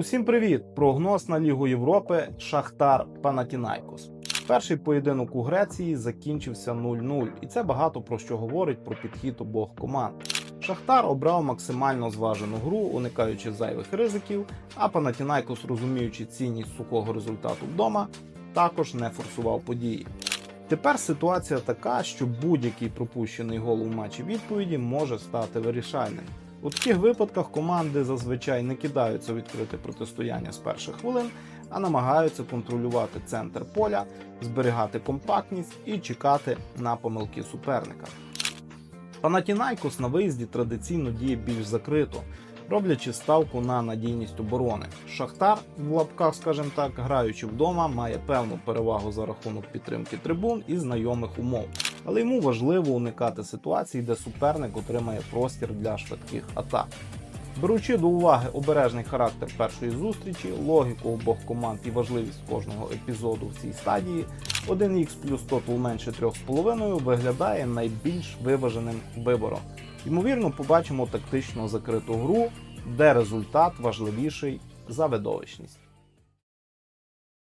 Усім привіт! Прогноз на Лігу Європи Шахтар Панатінайкос. Перший поєдинок у Греції закінчився 0-0, і це багато про що говорить про підхід обох команд. Шахтар обрав максимально зважену гру, уникаючи зайвих ризиків, а Панатінайкос, розуміючи цінність сухого результату вдома, також не форсував події. Тепер ситуація така, що будь-який пропущений гол у матчі відповіді може стати вирішальним. У таких випадках команди зазвичай не кидаються відкрити протистояння з перших хвилин, а намагаються контролювати центр поля, зберігати компактність і чекати на помилки суперника. Панатінайкос на виїзді традиційно діє більш закрито, роблячи ставку на надійність оборони. Шахтар, в лапках, скажімо так, граючи вдома, має певну перевагу за рахунок підтримки трибун і знайомих умов. Але йому важливо уникати ситуацій, де суперник отримає простір для швидких атак. Беручи до уваги обережний характер першої зустрічі, логіку обох команд і важливість кожного епізоду в цій стадії, 1х плюс тотал менше 3,5 виглядає найбільш виваженим вибором. Ймовірно, побачимо тактично закриту гру, де результат важливіший за видовищність.